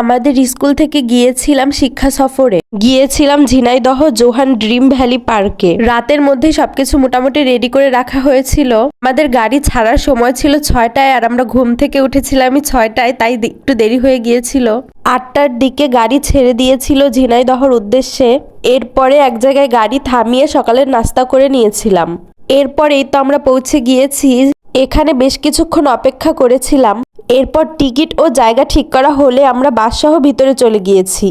আমাদের স্কুল থেকে গিয়েছিলাম শিক্ষা সফরে। গিয়েছিলাম ঝিনাইদহ জোহান ড্রিম ভ্যালি পার্কে। রাতের মধ্যে সবকিছু মোটামুটি রেডি করে রাখা হয়েছিল। আমাদের গাড়ি ছাড়ার সময় ছিল ছয়টায় আর আমরা ঘুম থেকে উঠেছিলাম ছয়টায়, তাই একটু দেরি হয়ে গিয়েছিল। আটটার দিকে গাড়ি ছেড়ে দিয়েছিল ঝিনাইদহর উদ্দেশ্যে। এরপরে এক জায়গায় গাড়ি থামিয়ে সকালের নাস্তা করে নিয়েছিলাম। এরপরেই তো আমরা পৌঁছে গিয়েছি। এখানে বেশ কিছুক্ষণ অপেক্ষা করেছিলাম। এরপর টিকিট ও জায়গা ঠিক করা হলে আমরা বাসসহ ভিতরে চলে গিয়েছি।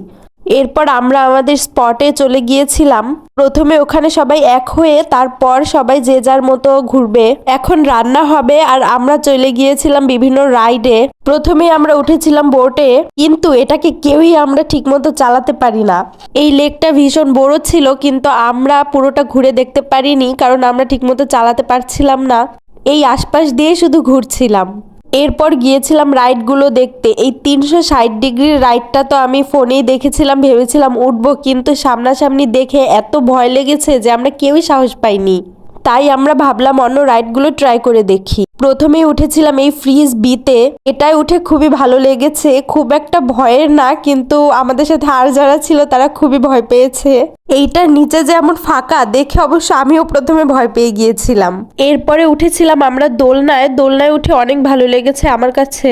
এরপর আমরা আমাদের স্পটে চলে গিয়েছিলাম। প্রথমে ওখানে সবাই এক হয়ে তারপর সবাই যে যার মতো ঘুরবে। এখন রান্না হবে আর আমরা চলে গিয়েছিলাম বিভিন্ন রাইডে। প্রথমে আমরা উঠেছিলাম বোটে, কিন্তু এটাকে কেউই আমরা ঠিকমতো চালাতে পারি না। এই লেকটা ভীষণ বড় ছিল, কিন্তু আমরা পুরোটা ঘুরে দেখতে পারিনি, কারণ আমরা ঠিকমতো চালাতে পারছিলাম না। এই আশপাশ দিয়ে শুধু ঘুরছিলাম। এরপর গিয়েছিলাম রাইডগুলো দেখতে। এই তিনশো ষাট ডিগ্রির রাইডটা তো আমি ফোনেই দেখেছিলাম, ভেবেছিলাম উঠবো, কিন্তু সামনাসামনি দেখে এত ভয় লেগেছে যে আমরা কেউই সাহস পাইনি। তাই আমরা ভাবলাম অন্য রাইডগুলো ট্রাই করে দেখি। প্রথমেই উঠেছিলাম এই ফ্রিজ বিতে এটাই উঠে খুবই ভালো লেগেছে। খুব একটা ভয়ের না, কিন্তু আমাদের সাথে আর যারা ছিল তারা খুবই ভয় পেয়েছে। এইটার নিচে যেমন ফাঁকা, দেখে অবশ্য আমিও প্রথমে ভয় পেয়ে গিয়েছিলাম। এরপরে উঠেছিলাম আমরা দোলনায়। দোলনায় উঠে অনেক ভালো লেগেছে আমার কাছে।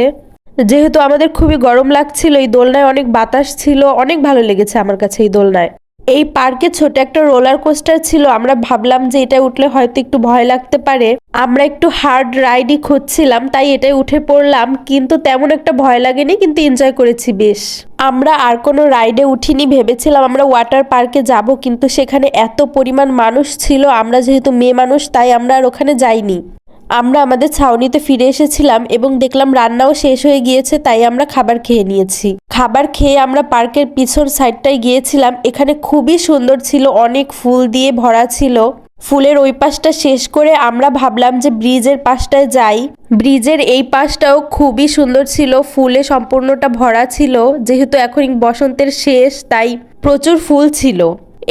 যেহেতু আমাদের খুবই গরম লাগছিল, এই দোলনায় অনেক বাতাস ছিল, অনেক ভালো লেগেছে আমার কাছে এই দোলনায়। এই পার্কে ছোট একটা রোলার কোস্টার ছিল। আমরা ভাবলাম যে এটা উঠলে হয়তো একটু ভয় লাগতে পারে। আমরা একটু হার্ড রাইডই খুঁজছিলাম, তাই এটাই উঠে পড়লাম। কিন্তু তেমন একটা ভয় লাগেনি, কিন্তু এনজয় করেছি বেশ। আমরা আর কোনো রাইডে উঠিনি, ভেবেছিলাম আমরা ওয়াটার পার্কে যাব, কিন্তু সেখানে এত পরিমাণ মানুষ ছিল। আমরা যেহেতু মেয়ে মানুষ, তাই আমরা আর ওখানে যাইনি। আমরা আমাদের ছাউনিতে ফিরে এসেছিলাম এবং দেখলাম রান্নাও শেষ হয়ে গিয়েছে, তাই আমরা খাবার খেয়ে নিয়েছি। খাবার খেয়ে আমরা পার্কের পিছন সাইডটায় গিয়েছিলাম, এখানে খুবই সুন্দর ছিল, অনেক ফুল দিয়ে ভরা ছিল। ফুলের ওই পাশটা শেষ করে আমরা ভাবলাম যে ব্রিজের পাশটায় যাই। ব্রিজের এই পাশটাও খুবই সুন্দর ছিল, ফুলে সম্পূর্ণটা ভরা ছিল, যেহেতু এখন বসন্তের শেষ, তাই প্রচুর ফুল ছিল।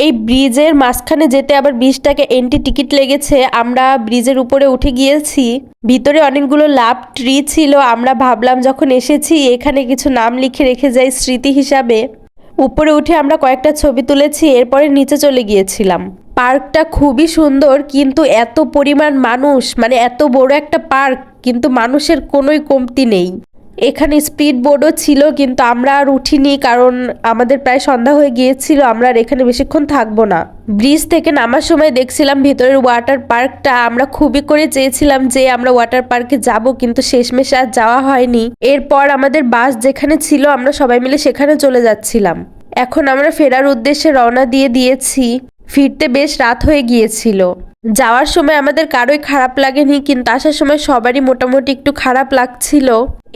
এই ব্রিজের মাঝখানে যেতে আবার বিশ টাকা এন্ট্রি টিকিট লেগেছে। আমরা ব্রিজের উপরে উঠে গিয়েছি। ভিতরে অনেকগুলো লাভ ট্রি ছিল। আমরা ভাবলাম যখন এসেছি, এখানে কিছু নাম লিখে রেখে যাই স্মৃতি হিসাবে। উপরে উঠে আমরা কয়েকটা ছবি তুলেছি, এরপরে নিচে চলে গিয়েছিলাম। পার্কটা খুবই সুন্দর, কিন্তু এত পরিমাণ মানুষ মানে এত বড় একটা পার্ক, কিন্তু মানুষের কোনোই কমতি নেই। এখানে স্পিড বোর্ডও ছিল, কিন্তু আমরা আর উঠিনি কারণ আমাদের প্রায় সন্ধ্যা হয়ে গিয়েছিল, আমরা আর এখানে বেশিক্ষণ থাকব না। ব্রিজ থেকে নামার সময় দেখছিলাম ভিতরের ওয়াটার পার্কটা আমরা খুবই করে চেয়েছিলাম যে আমরা ওয়াটার পার্কে যাব, কিন্তু শেষমেশ আর যাওয়া হয়নি। এরপর আমাদের বাস যেখানে ছিল, আমরা সবাই মিলে সেখানে চলে যাচ্ছিলাম। এখন আমরা ফেরার উদ্দেশ্যে রওনা দিয়ে দিয়েছি। ফিরতে বেশ রাত হয়ে গিয়েছিল। যাওয়ার সময় আমাদের কারোই খারাপ লাগেনি, কিন্তু আসার সময় সবারই মোটামুটি একটু খারাপ লাগছিল।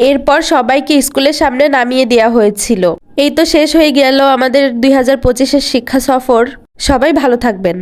এরপর সবাইকে স্কুলের সামনে নামিয়ে দেওয়া হয়েছিল। এই তো শেষ হয়ে গেল আমাদের দুই হাজার পঁচিশের শিক্ষা সফর। সবাই ভালো থাকবেন।